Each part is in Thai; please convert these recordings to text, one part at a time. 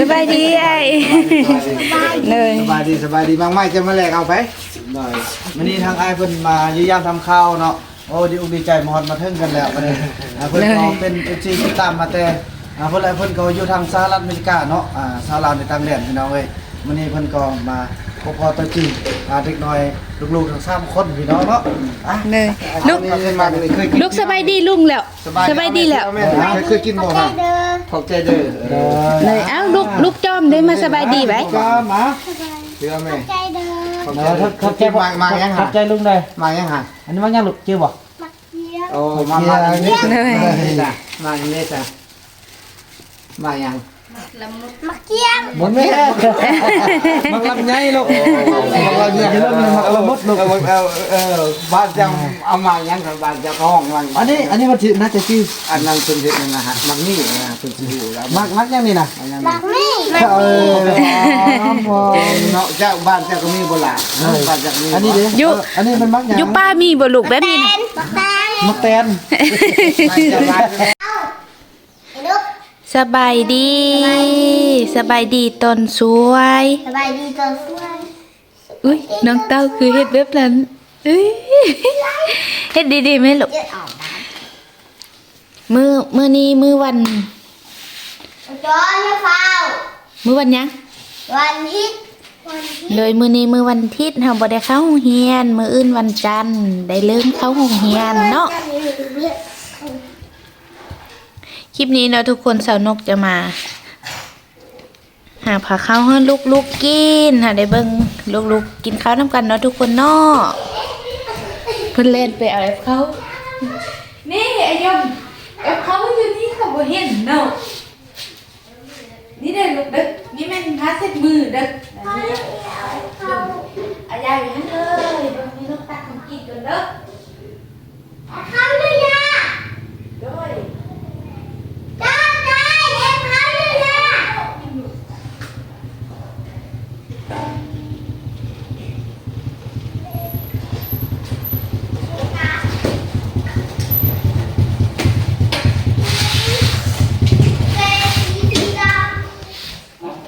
สบายดีไอ้เลยสบายดีสบายดีบางไม่จะมาแลกเอาไปได้วันนี้ทางไอ้ายเพิ่นมาเยี่ยมทำข้าวเนาะโอ้ดีอกดีใจมอดมาเทิงกันแล้ววันนี้อ่าเพิ่นก็เป็นเอฟซีติดตามมาแต่อ่าเพิ่นอะไรเพิ่นก็อยู่ทางสหรัฐอเมริกาเนาะอ่าสหรัฐในต่างแดนพี่น้องเอ้ยวันนี้เพิ่นก็มา พบพอตัวจริงอ่าเด็กน้อยลูกๆทั้งสามคนพี่น้องเนาะอะเลยลูลูกกเคยมาเคยกินลูกสบายดีลุงแล้วสบายดีแล้ว แม่เคยกินบ่ฮะขอบใจเด้อเลยเอ้าลูกลูกจอมได้มาสบายดีไหมก็มาเชื่อแม่ใจเดินขอบใจขอบใจมามายังขัหาบใจลุงเลยมายังหาอันนี้มันยังหลุดจิ้วบ่มักเยี่ยมโอ้มามาอันนี้จ้ะมาอันนี้จ้ะมายัง มักเยี่ยมหมุนไม่ได้มันลำไยลูกเราเนี่ยเรื่องนึงมันละมุดลูกเออเออเออบ้านจะเอามายังกับบ้านจะห้องมันอันนี้อันนี้มันชื่อน่าจะชื่ออันนั้นเป็นเด็กนะฮะมันนี่นะเป็นชื่อแล้วมักมักยังนี่นะอันนั้นมักมี่มักเอมี่อเนาะเจ้าบ้านเจ้าก็มีโบราณบ้านเจ้าก็มีอันนี้เด้อันนี้มันมักยังอยู่ป้ามีบ่ลูกแบบนี้นะมักแตนมักแตน เจ้าบ้าน ไอ้ลูก สบายดี สบายดีตอนสวย สบายดีตัวสวยอุ้ยน้องเต้าคือเฮ็ดแบบนั้นเอ้ยเฮ็ดดีๆไหมลูกเยอะออกนะมือมือนี้มือวันจอนไม่เฝ้ามือวันหยังวันฮิตวันฮิตโดยมือนี้มือวันอาทิตย์เฮาบ่ได้เข้าโรงเรียน มืออื่นวันจันทร์ได้เริ่มเข้าโรงเรียนเนาะ คลิปนี้เนาะทุกคนสาวนกจะมา หาผักข้าวให้ลูกๆกินหาได้เบิ่งลูกๆกินข้าวน้ำกันเนาะทุกคนเนาะเพิ่นเล่นไปเอาแอปเขานี่ไอ้ยมแอปเขาอยู่นี่เขาบ่เห็นเนาะนี่เด้อลูกเด้อนี่แม่นพาเซ็ดมือเด้ออายายอยู่นั่นเลยเบิ่งนี่ลูกตักของกินกันเด้อข้าวเลยยา โดย จ้าใจเอ็มเข้าเลยยา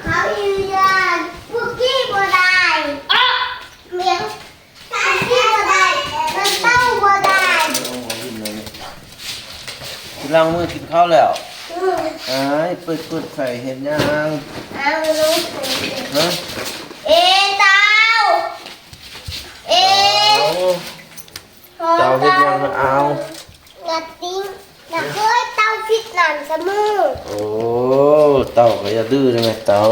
เขาอยู่ยันคุกกี้บัวได้เมียงคุกกี้บัวได้มันเต้าบัวได้ กินล้างมือกินข้าวแล้ว ไอ้ายเปิดเปิดไข่เห็นยังเอาลูกฮะเอเต้าเอเอาเจ้าเห็นยังเอางัดติ้งนักเคยเต้าฟิตหนันเสมอโอ้เต่าก็อย่าดื้อเลยไหมเต่า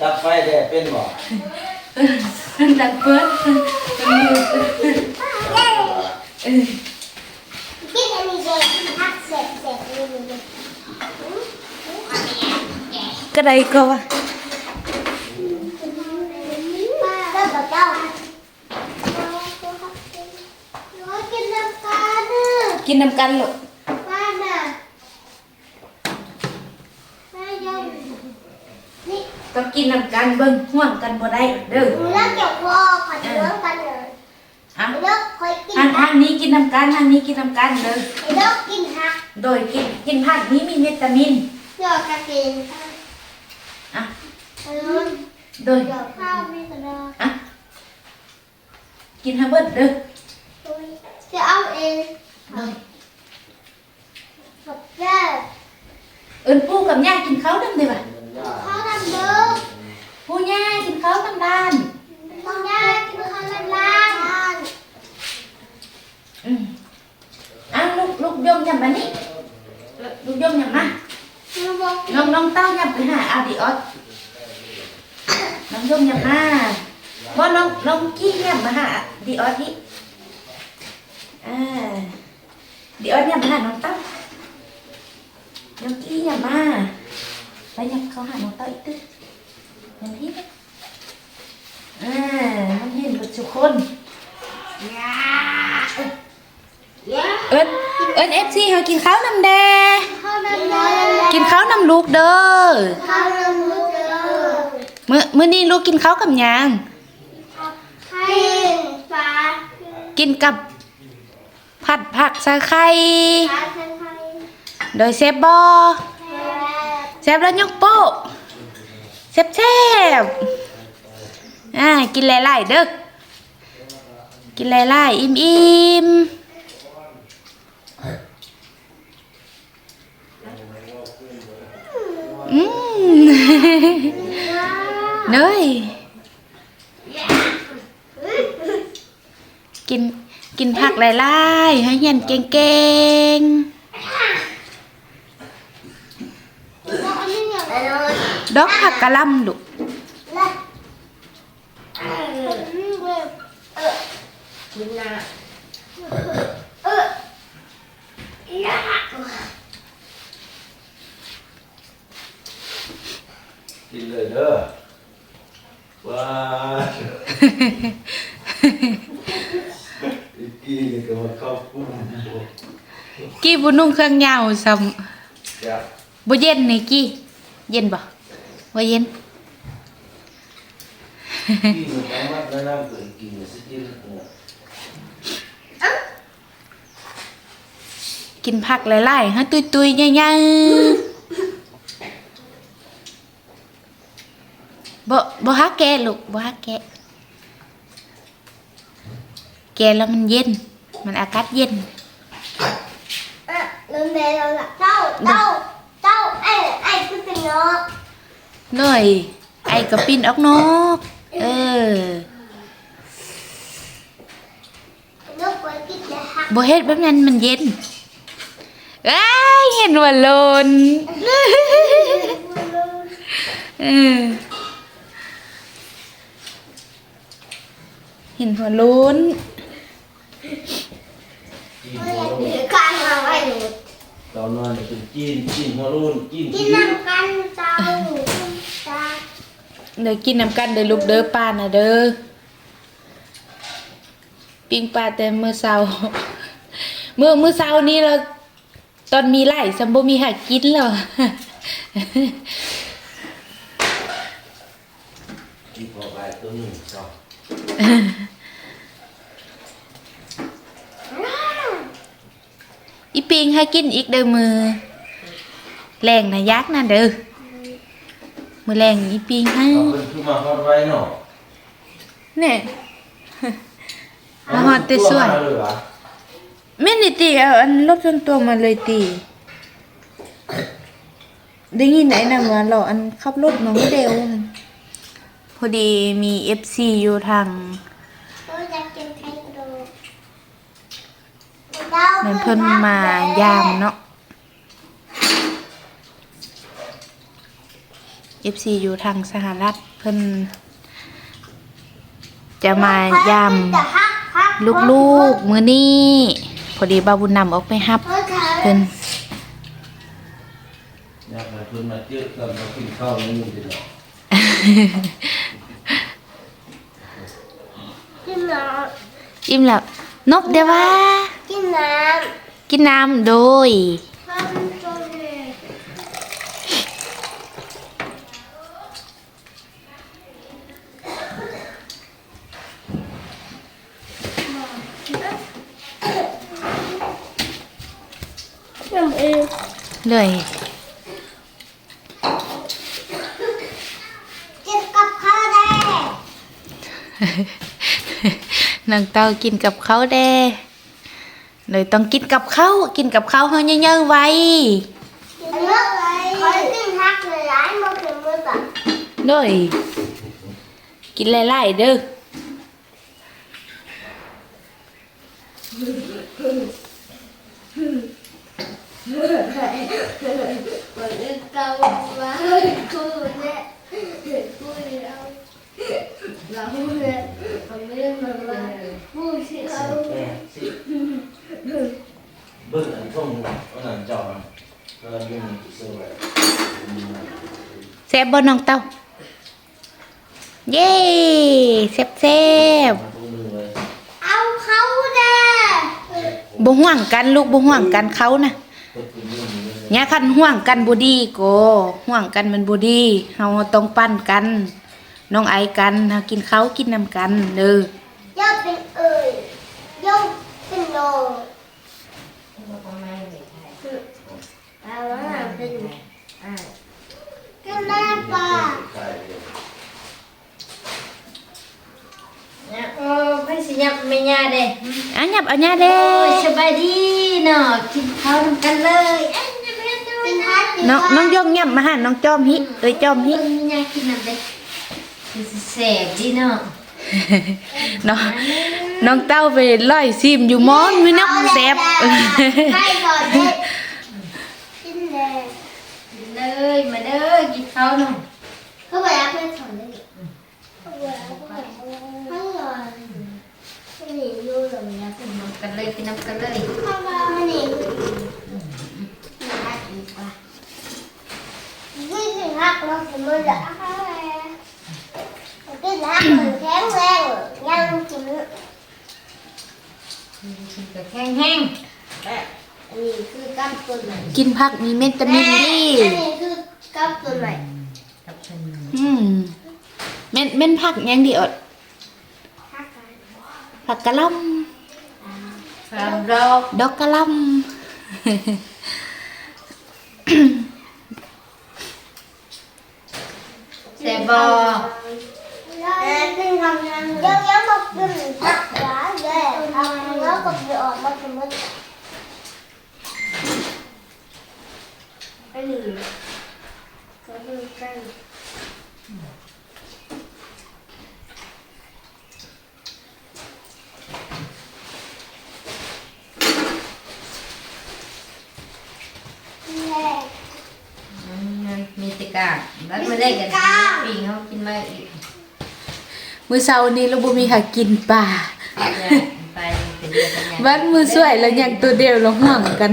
ดับไฟเด้เป็นบ่ ขึ้นดังเพิ่น กินอันนี้เด็กพักเสร็จเสร็จเลย ก็ได้ก็ว่า ป้าก็บอกเจ้าน้อยกินน้ำตาลน่ะ กินน้ำกันลูก ต้องกินน้ำกันเบิ่งห่วงกันบ่ได้เด้อหนูรักเกี่ยวคอขอเชื้อกันเลยอะไอ้นกคอยกินทางทางนี้กินน้ำกันทางนี้กินน้ำกันเด้อไอ้นกกินหักโดยกินกินผักนี้มีวิตามินหยอกกระเกงอะไอ้นกโดยหยอกข้าวไม่กระดาษอะกินให้เบิดเด้อจะเอาเองโดยกับแย่เอิ้นปู่กับย่ากินข้าวนำได้บ่ ข้าวทำเด้อปู่ย่ากินข้าวนำด้านข้าวย่ากินข้าวล้างล้าง อืมอะลูกลูกยมยำมานี่ลูกยมยำมา เน้องเต้าหยับไปหาอาดิออสน้องยมหยับมาบ่น้องน้องกี้หยับมาหาดิออสนี่อ่าดิออสหยับมาหาน้องเต้าน้องกี้หยับมาไปหยับเขาหาน้องเต้าอีกตึ๊ดอย่างที่อ่าน้องเห็นกับทุกคน เอิ้นเอิ้นเอฟซีเขากินข้าวนำแดข้าวน้ำน้อยกินข้าวนำลูกเด้อข้าวน้ำมือเจอมื้อมื้อนี้ลูกกินข้าวกับหยังให้ปลากินกับผัดผักใส่ไข่ปลาเส้นไทยโดยเซฟบอเซฟแล้วยกโป๊ะเซฟเซฟอ่ากินหลายๆเด้อกินหลายๆอิ่มๆ อืมเนยกินกินผักหลายๆให้เฮียนเก่งแล้วอันนี้เนี่ยอะไรๆดอกผักกะล่ำลูก ล่ะเออเออคุณนะเออ กินเลยเด้อว้าอีกกี้นี่ก็มาเข้าปุ้มกี้บุนุ่งเครื่องยาวซ้จ้ะำบ่เย็นนี่กี้ เย็นบ่ว่าเย็น กี้มันต้องมาแนะนำตัวกินสิกินเนี่ยกินผักหลายๆฮะตุยๆใหญ่ๆ บ่บ่ฮักแกะลูกบ่ฮักแกะแกะแล้วมันเย็น มันอากาศเย็นอะลืมแม่เราละเจ้าเจ้าเจ้าไอ้ไอ้คือเป็นเนาะหน่อยไอ้ก็ปินออกนอกเออนกไว้กินเลยค่ะบ่เฮ็ดแบบนั้นมันเย็นเอ้ยเห็นว่าโลนเออ ห็นหัวโล้นกินหัวรุ่นการมาไว้หนูตอนนอนเป็นกินกินหัวรุ่นกินกินน้ำกันเจ้าจ้าเดี๋ยวกินน้ำกันเด้อลูกเด้อป้านะเด้อปิ้งปลาแต่มื้อเช้ามื้อมื้อเช้านี้เราตอนมีไล่ซัมบ่มีหากินแล้วกิ นพอไปตัวหนึ่งสองอีปิงให้กินอีกเด้อมือแรงนะยักษ์นะเด้อมือแรงอีปิงให้เอาเป็นขึ้นมาฮอดไว้เนาะเนี่ยมาฮอดแต่สวยตัวมาเลยวะแม่นี่ตีเอาอันรถส่วนตัวมาเลยตีได้ยินไหนนะว่าเราอันขับรถน้องเดวนั่น พอดีมีเอฟซีอยู่ทางเราจะกินไข่กระดูกนั่นเพิ่นมายามเนาะเอฟซีอยู่ทางสหรัฐเพิ่นจะมายามลูกๆมื้อนี้พอดีบาบุญนำออกไปฮับเพิ่นอยากให้เพิ่นมาเจอกันมากินข้าวนี่มันจะเนาะ กินน้ อิ่มแล้วนบเด้อว่าำกินน้ กินน้ำโดยำข้าวมันโตเลย เลย กินกับข้าวได้ นางเต้ากินกับข้าวแด้เลยต้องกินกับข้าวกินกับข้าวเฮาเยอะๆไว้กินเลือกเลยคอยกินฮักเลยร้ายมาถึงมือแบบเลยกินหลายๆเด้อเหมือนเก่าว่ากูเนี่ยกูเนี่ยเราเนี่ยทำไม่ได้มาเลยกูสิเราแม่สิเบิ่งอันท่งอันนั้นจอดเออยุ่งเสื้อไว้แซ่บบ่น้องเต้า เย้แซ่บแซ่บมาทุกมือเลยเอาเขาเด้บ่ห่วงกันลูกบ่ห่วงกันเขานะกดปุ่มยุ่งเลยเนี่ยคันห่วงกันบ่ดีโกห่วงกันมันบ่ดีเฮาต้องปั้นกัน น้องไอกันเฮากินข้าวกินน้ำกันเด้อย่อเป็นเอ่ยย่อเป็นโนเอาว่าเป็นอ่าก็แม่ป่าใช่เลยเออไม่สิยับไม่ยาเด้อันยับอันยาเด้โอ้ยสบายดีเนาะกินข้าวนำกันเลยเอ้ยจะไปเรียนตัวเป็นนะพัดน้องน้องยงยับมาหาน้องจอมฮิเอ้ยจอมฮิ เพิ่นมียากินนำเด้คือสิ แสบดีเนาะน้องน้องเต้าไปล่อยซิมอยู่มอนมีนักแซ่บให้ก่อนเลยกินเลยกินเลยมาเด้อกินข้าวหน่อยเขาบอกว่าเพื่อนสอนได้ดิเขาบอกว่าเพื่อนสอนทั้งหมดไม่หนีอยู่หรอกนะกินนำกันเลยกินนำกันเลยเขาบอกไม่หนีรักดีกว่ายิ่งรักเราสมมติอะกินรักเหมือนแข็งแรงยังกิน กินก็แข็งแห้งอันนี้คือกล้ามตัวใหม่กินผักมีเวิตามินดี อันนี้คือกล้ามตัวใหม่กับเพิ่นอืมแม่นแม่นผักหยังดีอดผักกะหล่ครับดอกำดอกกะหล่แซ่บบ่ยังยังมาเป็นผักหวานเลยทำแล้ว ก็จะออกมาเป็นมันอันนี้ก็ดูกันแม่อืมมีแติกาบัดมาได้กันปีงเฮากินมาอีกำมื้อเช้านี้เราบ่มีค่ะกินปลาไปเป็นเดือนกันย วันมือสวยแล้วยังตัวเดียวเราห่วงกัน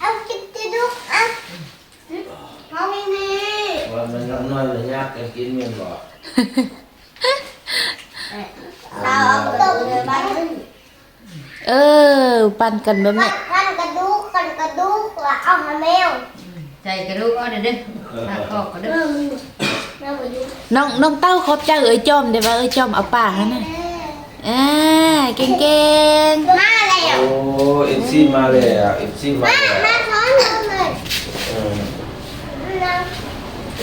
เอากินจะดูอะเอาไม่นี่ว่ามันน้อยมันยากกันกินเมียนบ่เราเอาตัวเลยบ้านเออ ปั่นกันแบบนี้กันกระดูกกันกระดูกว่าเอามาแมวใจกระดูกเอาเด้อเด้อหาก็ก็เด้อแมวมาอยู่น้องน้องเต้าขอบใจเอ้ยจอมเดี๋ยวว่าเอ้ยจอมเอาป่าฮะน่ะ อ่าเก่งเก่งมาแล้วโอ้เอฟซีมาเลยอะเอฟซีมามาเลยมาท้องเลยเออมาเอ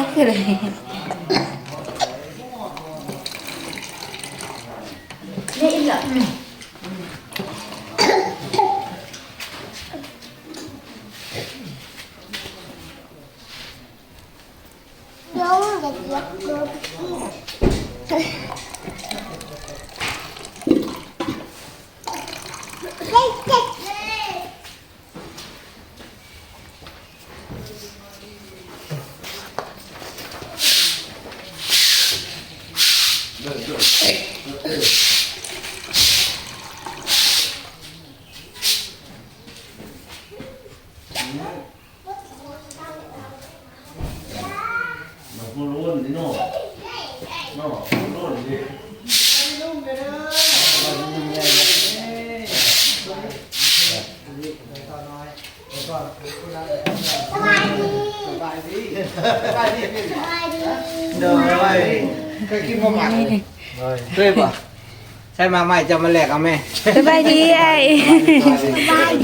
เสียคืออะไร นี่อีกเหรอ ยังจะเก็บตัวเฮ้ยเจ็บเลย เบุรุษนี่โน่โน่บุรุษดิ สบายดี สบายดีสบายดีพี่ สบายดี เด้อไว้เคยกินบ่หมักเคยป่ะใช่มาใหม่จะมาแลกเอาแม่สบายดีไอ้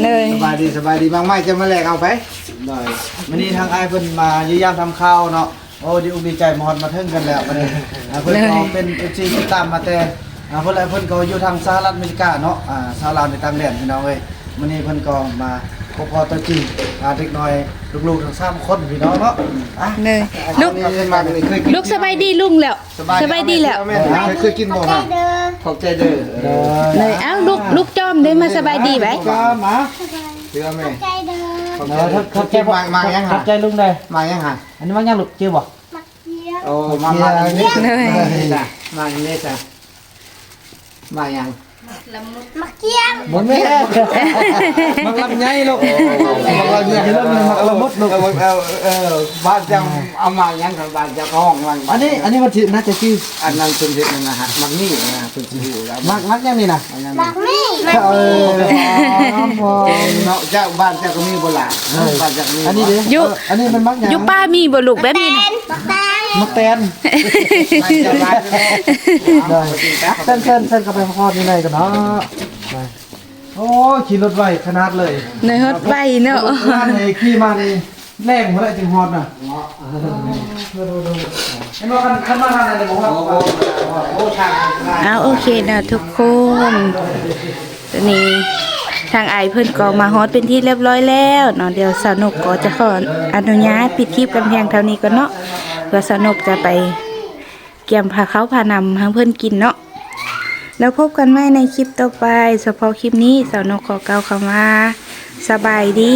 เลยสบายดีสบายดีบางไม้จะมาแลกเอาไปได้วันนี้ทางไอ้ายเพิ่นมาเยี่ยมทำข้าวเนาะโอ้ดีอกดีใจมอดมาเทิงกันแล้ววันนี้อ่าเพิ่นก็เป็น FC ติดตามมาแต่อ่าเพิ่นหลายเพิ่นก็อยู่ทางสหรัฐอเมริกาเนาะอ่าชาวลาวในต่างแดนพี่น้องเอ้ยวันนี้เพิ่นก็มา พบพอตัวจริงอ่าเด็กน้อยลูกๆทั้งสามคนพี่น้องเนาะอะเลยลูลูกกเคยมาเคยกินลูกสบายดีลุงแล้วสบายดีแล้ว แม่เคยกินบ่ใจฮะเด้อขอบใจเด้อเออเลยเอ้าลูกลูกจอมได้มาสบายดีไหมก็มาเชื่อแม่ใจเด้อขอบเอใจอเขาเขาเขากินมามายังเขาหะใจลุงได้มายังหะอันนี้มันยังหลุดชื่อบ่มักเยี่ยมโอ้มามาอย่างนี้เลยจ้ะมาอย่างนี้จ้ะมาอย่าง ละมุดมักเยี่ยมบ่แม่มันลำไยลูกมันเราเนี่ยเรื่องมันละมุดลูกเออเออเออบ้านจะเอามาอย่างกับบ้านจะห้องมันอันนี้อันนี้มันชื่อน่าจะชื่ออันนั้นเป็นเด็กนะฮะมันนี่นะเป็นชื่อแล้วมักมักยังนี่นะอันนั้นมักมี่เออพอเนาะเจ้าบ้านเจ้าก็มีโบราณบ้านเจ้าก็มีอันนี้ดิอันนี้มันมักยังอยู่ป้ามีบ่ลูกแบบนี้นะ มักแตนมักแตนบ้านเจ้าบ้านได้เส้นเส้นเส้นเข้าไปพอดนี่เลยกันเนาะไปโอ้ขี่รถไวขนาดเลยในฮอดใบเนาะร้านไหนขี่มานี่แรงมาได้จึงฮอดน่ะเห็นว่าคันคันมาทางไหนเลยบอกว่าโอ้โหโอ้ทางเอาโอเคนะทุกคนตอนนี้ทางไอายเพิ่นก็มาฮอดเป็นที่เรียบร้อยแล้วเนาะเดี๋ยวสาวนุกก็จะขออนุญาตปิดคลิปกันเพียงเท่านี้ก่อนเนาะ เพื่อสนกจะไปเกี่ยมพาเขาพานำให้เพื่อนกินเนาะแล้วพบกันใหม่ในคลิปต่อไปเฉพาะคลิปนี้สาวนกขอเกล่าวคำว่าสบายดี